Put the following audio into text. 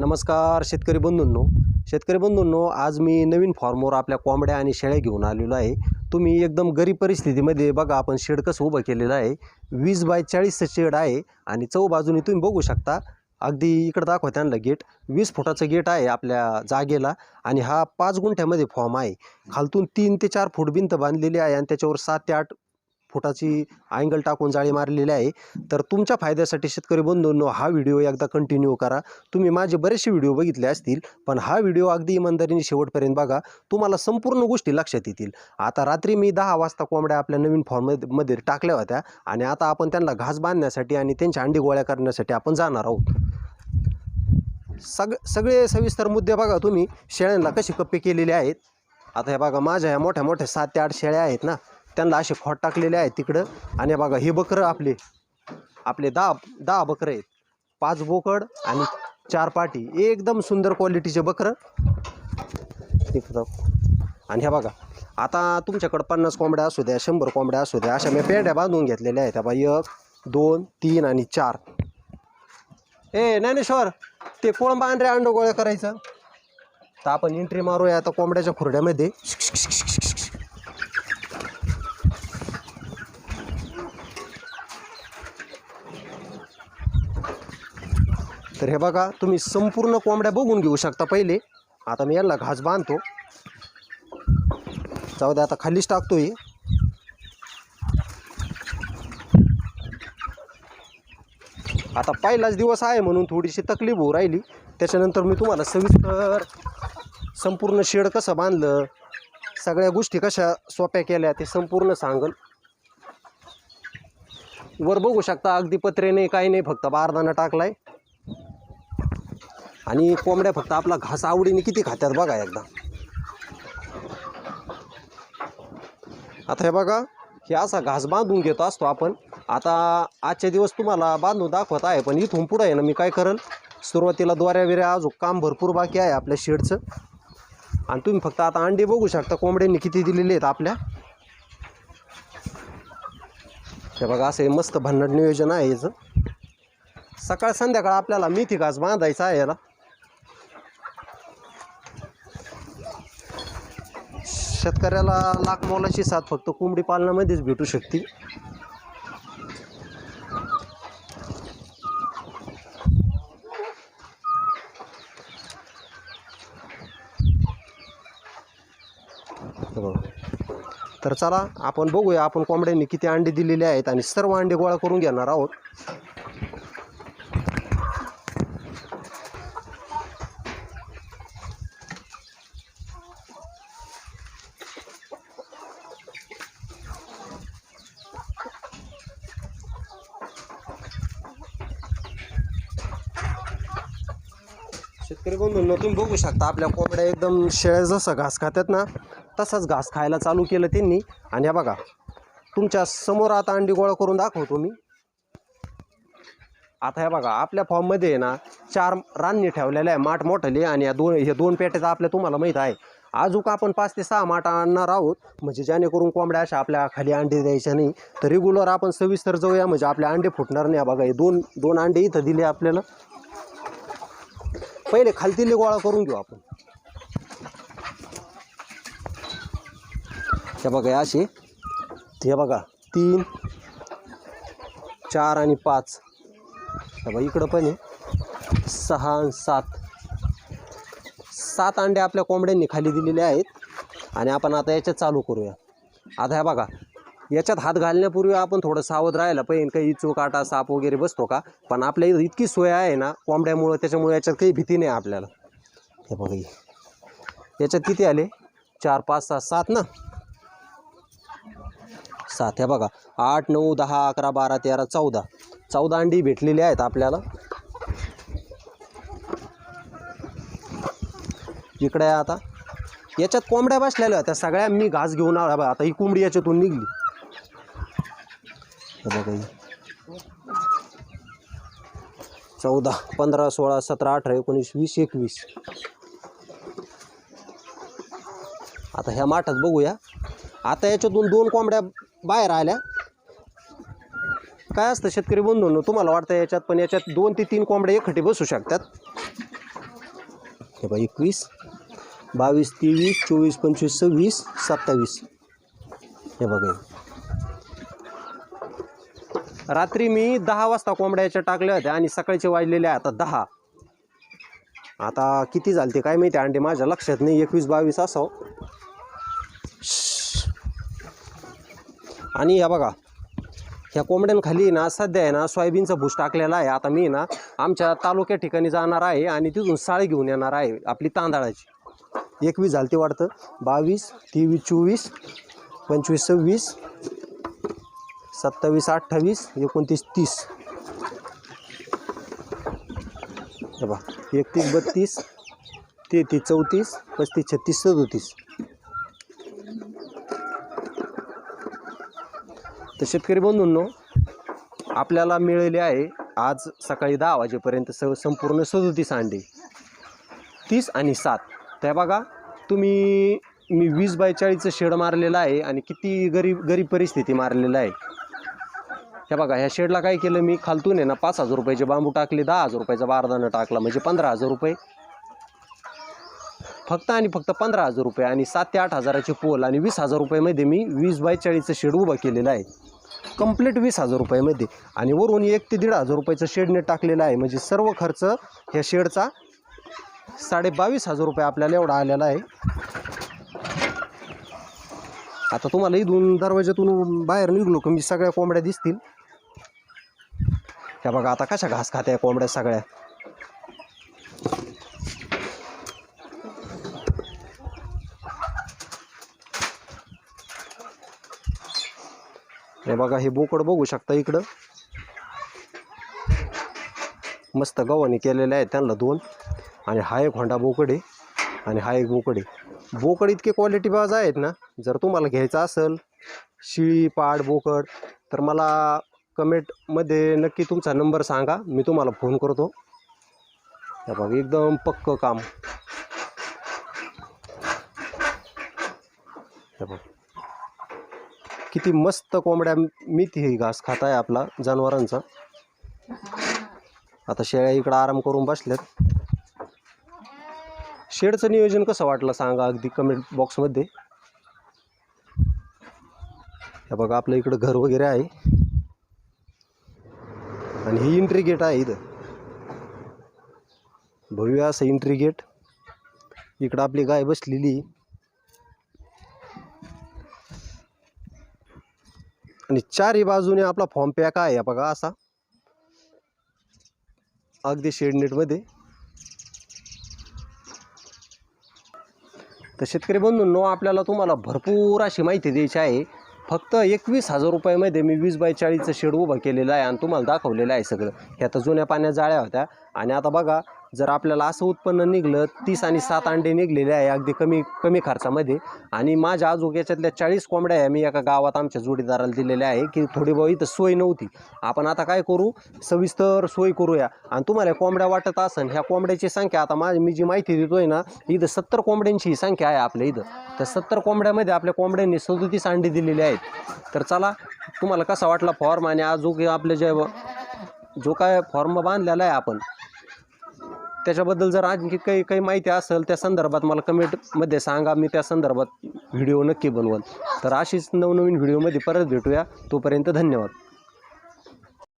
नमस्कार शेतकरी बंधूंनो. शेतकरी बंधूंनो आज मी नवीन फॉर्मवर आपल्या कोंबड्या आणि शेळ्या घेऊन आलेलो आहे. तुम्ही एकदम गरीब परिस्थितीमध्ये बघा आपण शेड कसं उभं केलेलं आहे. वीस बाय चाळीसचं शेड आहे आणि चौबाजूनी तुम्ही बघू शकता. अगदी इकडं दाखवा त्यांना गेट. वीस फुटाचं गेट आहे आपल्या जागेला आणि हा पाच गुंठ्यामध्ये फॉर्म आहे. खालतून तीन ते चार फूट भिंत बांधलेली आहे आणि त्याच्यावर सात ते आठ फुटाची अँगल टाकून जाळी मारलेली आहे. तर तुमच्या फायद्यासाठी शेतकरी बंधूंनो हा व्हिडिओ एकदा कंटिन्यू करा. तुम्ही माझे बरेचसे व्हिडिओ बघितले असतील पण हा व्हिडिओ अगदी इमानदारीने शेवटपर्यंत बघा. तुम्हाला संपूर्ण गोष्टी लक्षात येतील. आता रात्री मी दहा वाजता कोंबड्या आपल्या नवीन फॉर्ममध्ये मध्ये टाकल्या होत्या आणि आता आपण त्यांना घास बांधण्यासाठी आणि त्यांच्या अंडी गोळ्या करण्यासाठी आपण जाणार आहोत. सग सगळे सविस्तर मुद्दे बघा तुम्ही. शेळ्यांना कशी कप्पे केलेले आहेत? आता हे बघा माझ्या ह्या मोठ्या मोठ्या सात ते आठ शेळ्या आहेत ना. त्यांना असे खोट टाकलेले आहेत तिकडं. आणि बघा हे बकरं आपले आपले दहा दहा बकरं आहेत. पाच बोकड आणि चार पाटी. एकदम सुंदर क्वालिटीचे बकरं. आणि ह्या बघा आता तुमच्याकडं पन्नास कोंबड्या असू द्या शंभर कोंबड्या असू द्या अशा मी पेंड्या बांधून घेतलेल्या आहेत. बा एक दोन तीन आणि चार. ए ज्ञानेश्वर ते कोळंबा अंडे अंड गोळ्या करायचं. तर आपण एंट्री मारूया आता कोंबड्याच्या खुरड्यामध्ये. हे बघा तुम्ही संपूर्ण कोंबड्या बघून घेऊ शकता पहिले. आता मी यांना घास बांधतो. जाऊ दे आता खालीच टाकतो हे आता पहिलाच दिवस आहे म्हणून थोडीशी तकलीफ होऊ राहिली. त्याच्यानंतर मी तुम्हाला सविस्तर संपूर्ण शेड कसं बांधलं सगळ्या गोष्टी कशा सोप्या केल्या ते संपूर्ण सांगल. वर बघू शकता अगदी पत्रे नाही काही नाही फक्त बारदाना टाकलाय. आणि कोंबड्या फक्त आपला घास आवडीने किती खात्यात बघा एकदा. आता हे बघा हे असा घास बांधून घेतो असतो आपण. आता आजचे दिवस तुम्हाला बांधून दाखवत आहे पण इथून पुढं आहे ना मी काय करेल सुरुवातीला द्वाऱ्या अजून काम भरपूर बाकी आहे आपल्या शेडचं. आणि तुम्ही फक्त आता अंडे बघू शकता कोंबड्यांनी किती दिलेले आहेत आपल्या. हे बघा असं हे मस्त भन्नाट नियोजन आहे याचं. सकाळ संध्याकाळ आपल्याला मेथी घास बांधायचा आहे याला. शेतकऱ्याला लाख मोलाची साथ फक्त कोंबडी पालनामध्येच भेटू शकते. तर चला आपण बघूया आपण कोंबड्यांनी किती अंडे दिलेले आहेत आणि सर्व अंडे गोळा करून घेणार आहोत. शेतकरी बंधूंनो तुम्ही बघू शकता आपल्या कोंबड्या एकदम शेळ्या जसं घास खातात ना तसाच घास खायला चालू केलं त्यांनी. आणि हे बघा तुमच्यासमोर आता अंडी गोळा करून दाखवतो मी. आता हे बघा आपल्या फॉर्ममध्ये आहे ना चार राननी ठेवलेल्या आहे माठ मोठले आणि या दोन हे दोन पेट्याचं आपल्या तुम्हाला माहीत आहे. अजून आपण पाच ते सहा माठ आणणार आहोत म्हणजे जेणेकरून कोंबड्या अशा आपल्या खाली अंडी द्यायच्या नाही तर रेग्युलर आपण सविस्तर जाऊया म्हणजे आपल्या अंडे फुटणार नाही. बघा हे दोन दोन अंडे इथं दिले आपल्याला. पहिले खालतीले गोळा करून घेऊ आपण. हे बघा असे हे बघा तीन चार आणि पाच. हे बघा इकडं पण आहे. सहा आणि सात. सात अंडे आपल्या कोंबड्यांनी खाली दिलेले आहेत. आणि आपण आता याच्यात चालू करूया. आता हे बघा याच्यात हात घालण्यापूर्वी आपण थोडं सावध राहायला पाहिजे. काही चूक साप वगैरे बसतो का? पण आपल्या इथं इतकी सोय आहे ना कोंबड्यामुळं त्याच्यामुळे याच्यात काही भीती नाही आपल्याला. हे बघा याच्यात किती आले? चार पाच सहा सात ना? सात. हे बघा. आठ नऊ दहा अकरा बारा तेरा चौदा. चौदा अंडी भेटलेली आहेत आपल्याला. इकडे आहे आता. याच्यात कोंबड्या बसलेल्या होत्या. सगळ्या मी घास घेऊन आता ही कोंबडी याच्यातून निघली. बघा ही. चौदा पंधरा सोळा सतरा अठरा एकोणीस वीस एकवीस. आता ह्या माठात बघूया. आता याच्यातून दोन कोंबड्या बाहेर आल्या. काय असतं शेतकरी बंधून तुम्हाला वाटतं याच्यात पण याच्यात दोन ते तीन कोंबड्या एकखटी बसू शकतात. हे बघा एकवीस बावीस तेवीस चोवीस पंचवीस सव्वीस सत्तावीस. हे बघा रात्री मी दहा वाजता कोंबड्याच्या टाकल्या होत्या आणि सकाळचे वाजलेले आहे आता दहा. आता किती झाले ते काय माहिती अंडे माझ्या लक्षात नाही. एकवीस बावीस असाव. आणि या बघा ह्या कोंबड्यांखाली ना सध्या आहे ना सोयाबीनचा भूस टाकलेला आहे. आता मी ना आमच्या तालुक्या ठिकाणी जाणार आहे आणि तिथून साळी घेऊन येणार आहे आपली तांदळाची. एकवीस झालते वाटतं. बावीस तेवीस चोवीस पंचवीस सव्वीस सत्तावीस अठ्ठावीस एकोणतीस तीस. बघा बा एकतीस बत्तीस तेहतीस चौतीस पस्तीस छत्तीस सदोतीस. तर शेतकरी बंधूंनो आपल्याला मिळाले आहे आज सकाळी दहा वाजेपर्यंत स संपूर्ण सदोतीस अंडे. तीस आणि सात. त्या बघा तुम्ही मी वीस बाय चाळीसचं शेड मारलेलं आहे आणि किती गरीब गरीब परिस्थिती मारलेलं आहे. हे बघा ह्या शेडला काय केलं मी? खालतून आहे ना पाच हजार रुपयाचे बांबू टाकले दहा हजार रुपयाचा बारदाना टाकला म्हणजे पंधरा हजार रुपये. फक्त आणि फक्त पंधरा हजार रुपये आणि सात ते आठ हजाराचे पोल आणि वीस हजार रुपयामध्ये मी वीस बाय चाळीसचं शेड उभं केलेलं आहे. कंप्लीट वीस हजार रुपयामध्ये. आणि वरून एक ते दीड हजार रुपयाचं शेडने टाकलेलं आहे. म्हणजे सर्व खर्च ह्या शेडचा साडे बावीस हजार रुपये आपल्याला एवढा आलेला आहे. आता तुम्हाला इथून दरवाज्यातून बाहेर निघलो का मी सगळ्या कोंबड्या दिसतील. ह्या बघा आता कशा घास खात्या कोंबड्या सगळ्या? हे बघा हे बोकड बघू शकता इकडं. मस्त गव्हानी केलेले आहेत त्यांना दोन. आणि हा एक होंडा बोकडे आणि हा एक बोकडे बोकड इतके क्वालिटी बाज आहेत ना जर तुम्हाला घ्यायचं असेल शिळी पाड बोकड तर मला कमेंटमध्ये नक्की तुमचा नंबर सांगा. मी तुम्हाला फोन करतो. त्या बघा एकदम पक्क काम. बघ. किती मस्त कोंबड्या मिती ही घास खात आहे आपला जनावरांचा. आता शेळ्या इकडं आराम करून बसल्यात. शेडचं नियोजन कसं वाटलं सांगा अगदी कमेंट बॉक्समध्ये. हे बघा आपलं इकडं घर वगैरे आहे. आणि ही एंट्री गेट आहे इथं. भव्य असं एंट्री गेट इकडं आपली गाय बसलेली. आणि चारही बाजूने आपला फॉर्म पॅक आहे बघा असा. अगदी शेडनेटमध्ये तर शेतकरी बंधूंनो आपल्याला तुम्हाला भरपूर अशी माहिती द्यायची आहे. फक्त एकवीस हजार रुपयामध्ये मी वीस बाय चाळीसचं शेड उभं केलेलं आहे आणि तुम्हाला दाखवलेलं आहे सगळं. ह्या तर जुन्या पाण्या जाळ्या होत्या. आणि आता बघा जर आपल्याला असं उत्पन्न निघलं तीस आणि सात अंडे निघलेले आहे अगदी कमी कमी खर्चामध्ये. आणि माझ्या आजोग याच्यातल्या चाळीस कोंबड्या आहे मी एका गावात आमच्या जोडीदाराला दिलेल्या आहे की थोडी बहुत इथं सोय नव्हती. आपण आता काय करू? सविस्तर सोय करूया. आणि तुम्हाला कोंबड्या वाटत असन ह्या कोंबड्याची संख्या आता माझी मी जी माहिती देतोय ना इथं सत्तर कोंबड्यांची संख्या आहे आपल्या इथं. तर सत्तर कोंबड्यामध्ये आपल्या कोंबड्यांनी सदोतीस अंडे दिलेले आहेत. तर चला तुम्हाला कसा वाटला फॉर्म आणि आजोग आपल्या जे जो काय फॉर्म बांधलेला आहे आपण त्याच्याबद्दल जर आणखी काही काही माहिती असेल त्या संदर्भात मला कमेंटमध्ये सांगा. मी त्या संदर्भात व्हिडिओ नक्की बनवल. तर अशीच नवनवीन व्हिडिओमध्ये परत भेटूया. तोपर्यंत धन्यवाद.